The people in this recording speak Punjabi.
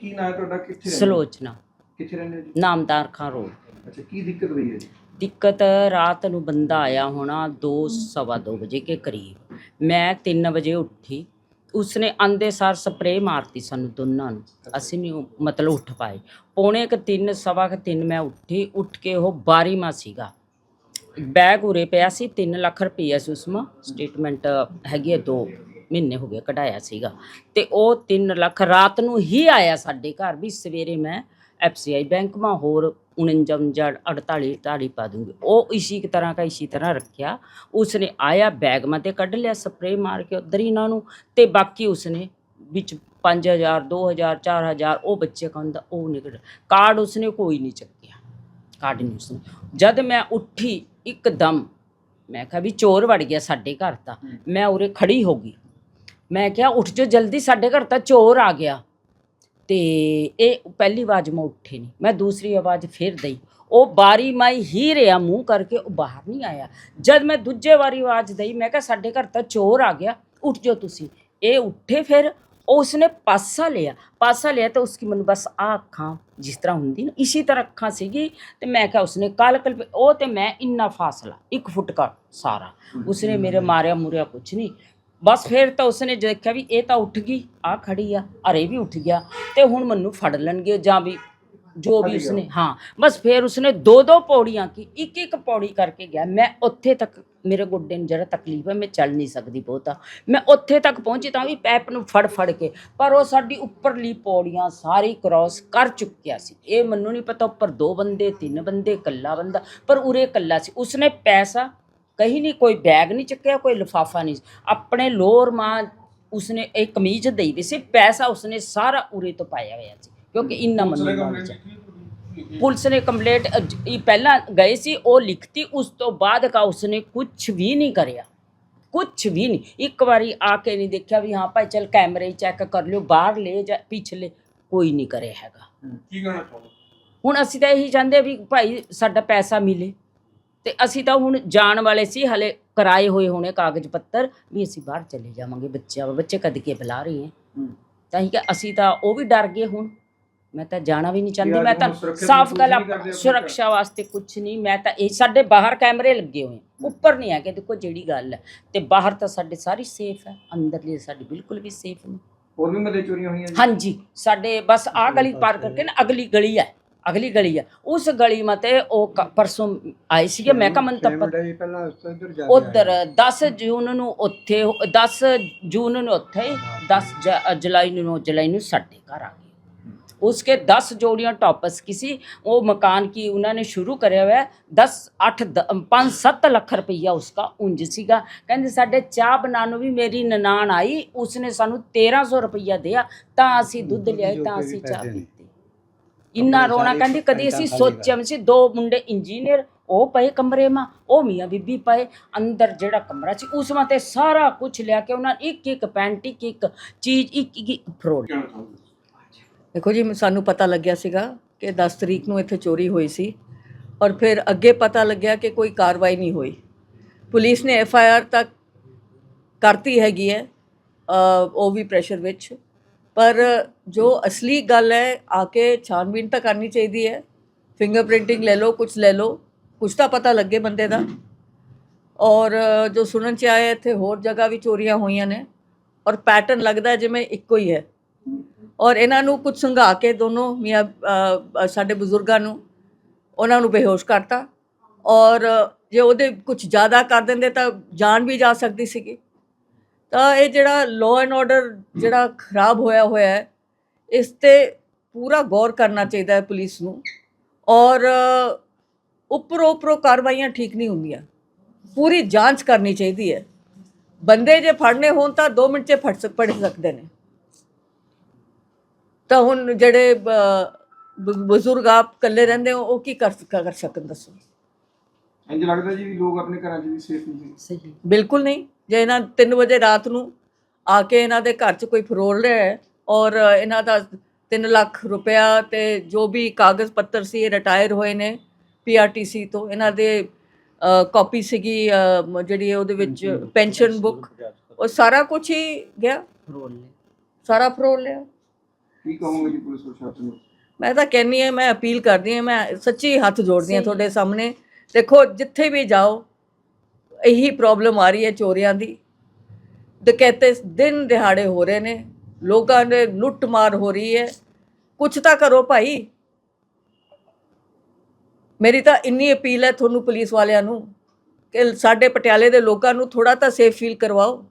ਕੀ ਨਾਂ ਹੈ ਤੁਹਾਡਾ? ਕਿੱਥੇ ਰਹਿੰਦੇ ਹੋ? ਸਲੋਚਨਾ। ਕਿੱਥੇ ਰਹਿੰਦੇ ਹੋ ਜੀ? ਨਾਮਦਾਰ ਖਾਂ ਰੋਡ। ਅੱਛਾ ਕੀ ਦਿੱਕਤ ਹੋਈ ਹੈ ਜੀ? ਦਿੱਕਤ ਰਾਤ ਨੂੰ ਬੰਦਾ ਆਇਆ ਹੋਣਾ 2 ਸਵਾ ਦੋ ਵਜੇ ਕੇ ਕਰੀਬ। ਮੈਂ 3 ਵਜੇ ਉੱਠੀ। ਉਸਨੇ ਆਂਦੇ ਸਾਰ ਸਪਰੇਅ ਮਾਰਤੀ ਸਾਨੂੰ ਦੋਨਾਂ ਨੂੰ। ਅਸੀਂ ਨਹੀਂ ਉਹ- ਮਤਲਬ ਉੱਠ ਪਾਏ। ਪੌਣੇ ਕ 3 ਸਵਾ ਕ 3 ਮੈਂ ਉੱਠੀ। ਉੱਠ ਕੇ ਉਹ ਬਾਰੀਮਾ ਸੀਗਾ। ਬੈਗ ਉਰੇ ਪਿਆ ਸੀ। 3 ਲੱਖ ਰੁਪਈਆ ਸੀ ਉਸਮਾ। ਸਟੇਟਮੈਂਟ ਹੈਗੀ ਹੈ 2 ਮਹੀਨੇ ਹੋ ਗਏ ਕਢਾਇਆ ਸੀਗਾ। ਤੇ ਉਹ 3 ਲੱਖ ਰਾਤ ਨੂੰ ਹੀ ਆਇਆ ਸਾਡੇ ਘਰ ਵੀ ਸਵੇਰੇ ਮੈਂ ਐਫਸੀਆਈ ਬੈਂਕ ਮਾ ਹੋਰ 49 48 48 ਪਾ ਦੂੰਗੀ। ਉਹ ਇਸੀ ਕਿ ਤਰ੍ਹਾਂ ਦਾ ਇਸੀ ਤਰ੍ਹਾਂ ਰੱਖਿਆ। ਉਸਨੇ ਆਇਆ ਬੈਗ ਮਾ ਤੇ ਕੱਢ ਲਿਆ ਸਪਰੇ ਮਾਰ ਕੇ ਉਧਰ ਹੀ ਇਹਨਾਂ ਨੂੰ ਤੇ ਬਾਕੀ ਉਸਨੇ ਵਿੱਚ 5000 2000 4000 ਉਹ ਬੱਚੇ ਕਹਿੰਦਾ ਉਹ ਨਿਕਲ ਕਾਰਡ ਉਸਨੇ ਕੋਈ ਨਹੀਂ ਚੱਕਿਆ। ਕਾਰਡ ਨਹੀਂ ਉਸਨੇ। ਜਦ ਮੈਂ ਉੱਠੀ ਇੱਕਦਮ ਮੈਂ ਕਿਹਾ ਵੀ ਚੋਰ ਵੜ ਗਿਆ ਸਾਡੇ ਘਰ ਤਾਂ। ਮੈਂ ਉਰੇ ਖੜੀ ਹੋ ਗਈ। ਮੈਂ ਕਿਹਾ ਉੱਠ ਜੋ ਜਲਦੀ ਸਾਡੇ ਘਰ ਤਾਂ ਚੋਰ ਆ ਗਿਆ। ਤੇ ਇਹ ਪਹਿਲੀ ਆਵਾਜ਼ ਮੈਂ ਉੱਠੀ ਨਹੀਂ ਮੈਂ ਦੂਸਰੀ ਆਵਾਜ਼ ਫਿਰ ਦਈ। ਉਹ ਬਾਰੀ ਮਾਈ ਹੀ ਰਿਆ ਮੂੰਹ ਕਰਕੇ ਉਹ ਬਾਹਰ ਨਹੀਂ ਆਇਆ। ਜਦ ਮੈਂ ਦੂਜੇ ਵਾਰੀ ਆਵਾਜ਼ ਦਈ ਮੈਂ ਕਿਹਾ ਸਾਡੇ ਘਰ ਤਾਂ ਚੋਰ ਆ ਗਿਆ ਉੱਠ ਜਾਓ ਤੁਸੀਂ। ਇਹ ਉੱਠੇ ਫਿਰ ਉਸਨੇ ਪਾਸਾ ਲਿਆ। ਪਾਸਾ ਲਿਆ ਤਾਂ ਉਸकी ਮੈਨੂੰ ਬਸ ਆ ਅੱਖਾਂ ਜਿਸ ਤਰ੍ਹਾਂ ਹੁੰਦੀ ਨਾ ਇਸੇ ਤਰ੍ਹਾਂ ਅੱਖਾਂ ਸੀਗੀ। ਤੇ ਮੈਂ ਕਿਹਾ ਉਸਨੇ ਕਾਲ ਕਲ ਉਹ ਤੇ ਮੈਂ ਇੰਨਾ ਫਾਸਲਾ ਇੱਕ ਫੁੱਟ ਦਾ ਸਾਰਾ ਉਸਨੇ ਮੇਰੇ ਮਾਰਿਆ ਮੁਰਿਆ ਕੁਛ ਨਹੀਂ। ਬਸ ਫਿਰ ਤਾਂ ਉਸਨੇ ਦੇਖਿਆ ਵੀ ਇਹ ਤਾਂ ਉੱਠ ਗਈ ਆ ਖੜੀ ਆ ਅਰੇ ਵੀ ਉੱਠ ਗਿਆ ਤੇ ਹੁਣ ਮੈਨੂੰ ਫੜ ਲੈਣਗੇ ਜਾਂ ਵੀ ਜੋ ਵੀ ਉਸਨੇ ਹਾਂ ਬਸ ਫਿਰ ਉਸਨੇ ਦੋ ਦੋ ਪੌੜੀਆਂ ਕੀ ਇੱਕ ਇੱਕ ਪੌੜੀ ਕਰਕੇ ਗਿਆ। ਮੈਂ ਉੱਥੇ ਤੱਕ ਮੇਰੇ ਗੁੱਡੇ ਨੂੰ ਜਰਾ ਤਕਲੀਫ ਹੈ ਮੈਂ ਚੱਲ ਨਹੀਂ ਸਕਦੀ ਬਹੁਤਾ। ਮੈਂ ਉੱਥੇ ਤੱਕ ਪਹੁੰਚੀ ਤਾਂ ਵੀ ਪੈਪ ਨੂੰ ਫੜ ਫੜ ਕੇ ਪਰ ਉਹ ਸਾਡੀ ਉੱਪਰਲੀ ਪੌੜੀਆਂ ਸਾਰੀ ਕ੍ਰਾਸ ਕਰ ਚੁੱਕਿਆ ਸੀ। ਇਹ ਮੈਨੂੰ ਨਹੀਂ ਪਤਾ ਉੱਪਰ ਦੋ ਬੰਦੇ ਤਿੰਨ ਬੰਦੇ ਇਕੱਲਾ ਬੰਦਾ ਪਰ ਉਰੇ ਇਕੱਲਾ ਸੀ। ਉਸਨੇ ਪੈਸਾ ਕहीं ਨਹੀਂ ਕੋਈ ਬੈਗ ਨਹੀਂ ਚੱਕਿਆ ਕੋਈ ਲਿਫਾਫਾ ਨਹੀਂ। ਆਪਣੇ ਲੋਰ ਮਾਂ ਉਸਨੇ ਇੱਕ ਕਮੀਜ਼ ਦੇਈ ਵੀ ਸੀ ਪੈਸਾ ਉਸਨੇ ਸਾਰਾ ਉਰੇ ਤੋਂ ਪਾਇਆ ਹੋਇਆ ਸੀ ਕਿਉਂਕਿ ਇੰਨਾ ਮੈਨੂੰ ਪੁਲਿਸ ਨੇ ਕੰਪਲੇਂਟ ਇਹ ਪਹਿਲਾਂ ਗਏ ਸੀ ਉਹ ਲਿਖਤੀ ਉਸ ਤੋਂ ਬਾਅਦ ਕਾ ਉਸਨੇ ਕੁਝ ਵੀ ਨਹੀਂ ਕਰਿਆ। ਕੁਝ ਵੀ ਨਹੀਂ। ਇੱਕ ਵਾਰੀ ਆ ਕੇ ਨਹੀਂ ਦੇਖਿਆ ਵੀ ਹਾਂ ਭਾਈ ਚਲ ਕੈਮਰੇ ਚੈੱਕ ਕਰ ਲਿਓ ਬਾਹਰ ਲੈ ਜਾ ਪਿਛਲੇ ਕੋਈ ਨਹੀਂ ਕਰਿਆ ਹੈਗਾ। ਕੀ ਕਹਿਣਾ ਚਾਹੁੰਦੇ ਹੁਣ ਅਸੀਂ ਤਾਂ ਇਹੀ ਚਾਹੁੰਦੇ ਵੀ ਭਾਈ ਸਾਡਾ ਪੈਸਾ ਮਿਲੇ। ਤੇ ਅਸੀਂ ਤਾਂ ਹੁਣ ਜਾਣ ਵਾਲੇ ਸੀ ਹਲੇ ਕਰਾਏ ਹੋਏ ਹੋਣੇ ਕਾਗਜ਼ ਪੱਤਰ ਵੀ ਅਸੀਂ ਬਾਹਰ ਚਲੇ ਜਾਵਾਂਗੇ ਬੱਚਿਆਂ ਬੱਚੇ ਕਦ ਕੇ ਬੁਲਾ ਰਹੇ ਹੈ। ਤਾਂ ਹੀ ਕਿ ਅਸੀਂ ਤਾਂ ਉਹ ਵੀ ਡਰ ਗਏ ਹੁਣ। ਮੈਂ ਤਾਂ ਜਾਣਾ ਵੀ ਨਹੀਂ ਚਾਹੁੰਦੀ ਮੈਂ ਤਾਂ ਸਾਫ਼ ਗੱਲ ਆ- ਸੁਰੱਖਿਆ ਵਾਸਤੇ ਕੁਝ ਨਹੀਂ ਮੈਂ ਤਾਂ ਇਹ ਸਾਡੇ ਬਾਹਰ ਕੈਮਰੇ ਲੱਗੇ ਹੋਏ ਆ। ਉੱਪਰ ਨਹੀਂ ਹੈਗੇ ਦੇਖੋ ਜਿਹੜੀ ਗੱਲ ਹੈ। ਤੇ ਬਾਹਰ ਤਾਂ ਸਾਡੇ ਸਾਰੀ ਸੇਫ ਹੈ ਅੰਦਰਲੀ ਸਾਡੀ ਬਿਲਕੁਲ ਵੀ ਸੇਫ ਨਹੀਂ। ਹੋਰ ਵੀ ਮਦੇ ਚੋਰੀਆਂ ਹੋਈਆਂ ਹਾਂਜੀ ਸਾਡੇ ਬਸ ਆ ਗਲੀ ਪਾਰ ਕਰਕੇ ਨਾ ਅਗਲੀ ਗਲੀ ਹੈ। ਅਗਲੀ ਗਲੀ ਆ ਉਸ ਗਲੀ ਮਤੇ ਉਹ ਕ- ਪਰਸੋਂ ਆਏ ਸੀ ਮੈਂ ਕਮਨ ਤੱਕ ਮੁੰਡਾ ਜੀ ਉਧਰ 10 ਜੂਨ ਨੂੰ ਉੱਥੇ 10 ਜੂਨ ਨੂੰ ਉੱਥੇ 10 ਜੁਲਾਈ ਨੂੰ ਨੌ ਜੁਲਾਈ ਨੂੰ ਸਾਡੇ ਘਰ ਆ ਗਏ उसके दस जोड़ियां टॉपस किसी वो मकान की उन्होंने शुरू करे हुआ है दस अठ पाँच सत्त लख रुपया उसका उंज सीगा कहते साढ़े चाह बनाने भी मेरी ननान आई उसने सानू तेरह सौ ਰੁਪਈਆ दिया ਤਾਂ ਅਸੀਂ ਦੁੱਧ ਲਿਆਏ ਤਾਂ ਅਸੀਂ ਚਾਹ ਪੀਤੀ ਇੰਨਾ ਰੋਣਾ ਕਹਿੰਦੀ ਕਦੀ ਅਸੀਂ ਸੋਚਿਆ ਵੀ ਸੀ ਦੋ ਮੁੰਡੇ ਇੰਜੀਨੀਅਰ ਉਹ ਪਏ ਕਮਰੇ ਮਾ ਉਹ ਮੀਆਂ ਬੀਬੀ ਪਏ ਅੰਦਰ ਜਿਹੜਾ ਕਮਰਾ ਸੀ ਉਸ ਮਾ ਤੇ ਸਾਰਾ ਕੁਝ ਲਿਆ ਕੇ ਉਹਨਾਂ ਇੱਕ ਇੱਕ ਪੈਂਟ ਇੱਕ ਇੱਕ ਚੀਜ਼ ਇੱਕ ਇੱਕ ਚਾਹੁੰਦੇ ਦੇਖੋ ਜੀ ਸਾਨੂੰ ਪਤਾ ਲੱਗਿਆ ਸੀਗਾ ਕਿ 10 ਤਰੀਕ ਨੂੰ ਇੱਥੇ ਚੋਰੀ ਹੋਈ ਸੀ ਔਰ ਫਿਰ ਅੱਗੇ ਪਤਾ ਲੱਗਿਆ ਕਿ ਕੋਈ ਕਾਰਵਾਈ ਨਹੀਂ ਹੋਈ। ਪੁਲਿਸ ਨੇ ਐਫ ਆਈ ਆਰ ਤੱਕ ਕਰਤੀ ਹੈਗੀ ਹੈ ਉਹ ਵੀ ਪ੍ਰੈਸ਼ਰ ਵਿੱਚ। ਪਰ ਜੋ ਅਸਲੀ ਗੱਲ ਹੈ, ਆ ਕੇ ਛਾਨਬੀਨ ਤਾਂ ਕਰਨੀ ਚਾਹੀਦੀ ਹੈ। ਫਿੰਗਰਪ੍ਰਿੰਟਿੰਗ ਲੈ ਲਓ ਕੁਝ ਲੈ ਲਓ ਕੁਝ ਤਾਂ ਪਤਾ ਲੱਗੇ ਬੰਦੇ ਦਾ। ਔਰ ਜੋ ਸੁਣਨ ਚ ਆਇਆ, ਇੱਥੇ ਹੋਰ ਜਗ੍ਹਾ ਵੀ ਚੋਰੀਆਂ ਹੋਈਆਂ ਨੇ। ਔਰ ਪੈਟਰਨ ਲੱਗਦਾ ਜਿਵੇਂ ਇੱਕੋ ਹੀ ਹੈ। ਔਰ ਇਹਨਾਂ ਨੂੰ ਕੁਝ ਸੰਘਾ ਕੇ ਦੋਨੋਂ ਮੀਆਂ ਸਾਡੇ ਬਜ਼ੁਰਗਾਂ ਨੂੰ, ਉਹਨਾਂ ਨੂੰ ਬੇਹੋਸ਼ ਕਰਤਾ। ਔਰ ਜੇ ਉਹਦੇ ਕੁਝ ਜ਼ਿਆਦਾ ਕਰ ਦਿੰਦੇ ਤਾਂ ਜਾਨ ਵੀ ਜਾ ਸਕਦੀ ਸੀਗੀ। ਤਾਂ ਇਹ ਜਿਹੜਾ ਲਾਅ ਐਂਡ ਆਰਡਰ ਜਿਹੜਾ ਖਰਾਬ ਹੋਇਆ ਹੋਇਆ ਹੈ ਇਸ ਤੇ ਪੂਰਾ ਗੌਰ ਕਰਨਾ ਚਾਹੀਦਾ ਹੈ ਪੁਲਿਸ ਨੂੰ ਔਰ ਉੱਪਰੋਂ ਉੱਪਰੋਂ ਕਾਰਵਾਈਆਂ ਠੀਕ ਨਹੀਂ ਹੁੰਦੀਆਂ। ਪੂਰੀ ਜਾਂਚ ਕਰਨੀ ਚਾਹੀਦੀ ਹੈ। ਬੰਦੇ ਜੇ ਫੜਨੇ ਹੋਣ ਤਾਂ 2 ਮਿੰਟ 'ਚ ਫੜ ਸਕ ਪੜ ਸਕਦੇ ਨੇ। ਤਾਂ ਹੁਣ ਜਿਹੜੇ ਬਜ਼ੁਰਗ ਆਪ ਇਕੱਲੇ ਰਹਿੰਦੇ ਹੋ ਉਹ ਕੀ ਕਰ ਕਰ ਸਕਣ ਦੱਸੋ? ਇੰਜ ਲੱਗਦਾ ਜੀ ਵੀ ਲੋਕ ਆਪਣੇ ਘਰਾਂ 'ਚ ਵੀ ਸੇਫ ਨਹੀਂ ਸਹੀ। ਬਿਲਕੁਲ ਨਹੀਂ। ਜੇ ਇਹਨਾਂ 3 ਵਜੇ ਰਾਤ ਨੂੰ ਆ ਕੇ ਇਹਨਾਂ ਦੇ ਘਰ 'ਚ ਕੋਈ ਫਰੋਲ ਰਿਹਾ ਹੈ ਔਰ ਇਹਨਾਂ ਦਾ 3 ਲੱਖ ਰੁਪਇਆ ਤੇ ਜੋ ਵੀ ਕਾਗਜ਼ ਪੱਤਰ ਸੀ ਇਹ ਰਿਟਾਇਰ ਹੋਏ ਨੇ ਪੀਆਰਟੀਸੀ ਤੋਂ ਇਹਨਾਂ ਦੇ ਕਾਪੀ ਸੀਗੀ ਜਿਹੜੀ ਉਹਦੇ ਵਿੱਚ ਪੈਨਸ਼ਨ ਬੁੱਕ ਉਹ ਸਾਰਾ ਕੁਝ ਹੀ ਗਿਆ। ਫਰੋੜ ਲੈ ਸਾਰਾ ਫਰੋਲ ਲਿਆ। ਕੀ ਕਹੋਗੇ ਜੀ ਪੁਲਿਸ ਪ੍ਰਸ਼ਾਸਨ ਨੂੰ? ਮੈਂ ਤਾਂ ਕਹਿੰਨੀ ਆ ਮੈਂ ਅਪੀਲ ਕਰਦੀ ਹਾਂ ਮੈਂ ਸੱਚੀ ਹੱਥ ਜੋੜਦੀ ਹਾਂ ਤੁਹਾਡੇ ਸਾਹਮਣੇ। ਦੇਖੋ ਜਿੱਥੇ ਵੀ ਜਾਓ ਇਹੀ ਪ੍ਰੋਬਲਮ ਆ ਰਹੀ ਹੈ ਚੋਰੀਆਂ ਦੀ। ਡਕੈਤੇ ਦਿਨ ਦਿਹਾੜੇ ਹੋ ਰਹੇ ਨੇ, ਲੋਕਾਂ ਦੇ ਲੁੱਟ ਮਾਰ ਹੋ ਰਹੀ ਹੈ। ਕੁਛ ਤਾਂ ਕਰੋ ਭਾਈ। ਮੇਰੀ ਤਾਂ ਇੰਨੀ ਅਪੀਲ ਹੈ ਤੁਹਾਨੂੰ ਪੁਲਿਸ ਵਾਲਿਆਂ ਨੂੰ ਕਿ ਸਾਡੇ ਪਟਿਆਲੇ ਦੇ ਲੋਕਾਂ ਨੂੰ ਥੋੜਾ ਤਾਂ ਸੇਫ ਫੀਲ ਕਰਵਾਓ।